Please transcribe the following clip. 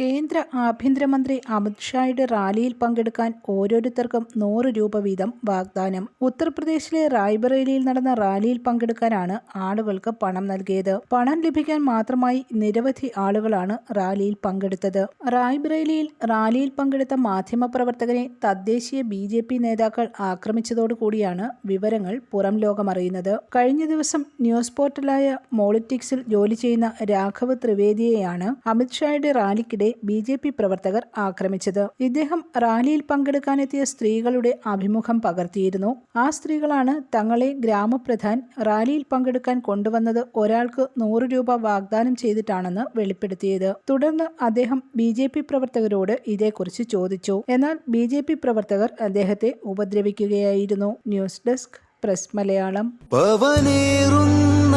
കേന്ദ്ര ആഭ്യന്തരമന്ത്രി അമിത്ഷായുടെ റാലിയിൽ പങ്കെടുക്കാൻ ഓരോരുത്തർക്കും നൂറ് രൂപ വീതം വാഗ്ദാനം. ഉത്തർപ്രദേശിലെ റായ്ബറേലിയിൽ നടന്ന റാലിയിൽ പങ്കെടുക്കാനാണ് ആളുകൾക്ക് പണം നൽകിയത്. പണം ലഭിക്കാൻ മാത്രമായി നിരവധി ആളുകളാണ് റാലിയിൽ പങ്കെടുത്തത്. റായ്ബറേലിയിൽ റാലിയിൽ പങ്കെടുത്ത മാധ്യമപ്രവർത്തകനെ തദ്ദേശീയ ബി ജെ പി നേതാക്കൾ ആക്രമിച്ചതോടുകൂടിയാണ് വിവരങ്ങൾ പുറം ലോകമറിയുന്നത്. കഴിഞ്ഞ ദിവസം ന്യൂസ് പോർട്ടലായ മോളിറ്റിക്സിൽ ജോലി ചെയ്യുന്ന രാഘവ് ത്രിവേദിയെയാണ് അമിത്ഷായുടെ റാലിക്കിടെ ബി ജെ പി പ്രവർത്തകർ ആക്രമിച്ചത്. ഇദ്ദേഹം റാലിയിൽ പങ്കെടുക്കാനെത്തിയ സ്ത്രീകളുടെ അഭിമുഖം പകർത്തിയിരുന്നു. ആ സ്ത്രീകളാണ് തങ്ങളെ ഗ്രാമപ്രധാൻ റാലിയിൽ പങ്കെടുക്കാൻ കൊണ്ടുവന്നത് ഒരാൾക്ക് നൂറ് രൂപ വാഗ്ദാനം ചെയ്തിട്ടാണെന്ന് വെളിപ്പെടുത്തിയത്. തുടർന്ന് അദ്ദേഹം ബി ജെ പി പ്രവർത്തകരോട് ഇതേക്കുറിച്ച് ചോദിച്ചു. എന്നാൽ ബി ജെ പി പ്രവർത്തകർ അദ്ദേഹത്തെ ഉപദ്രവിക്കുകയായിരുന്നു. News desk press Malayalam. പവനേറുന്ന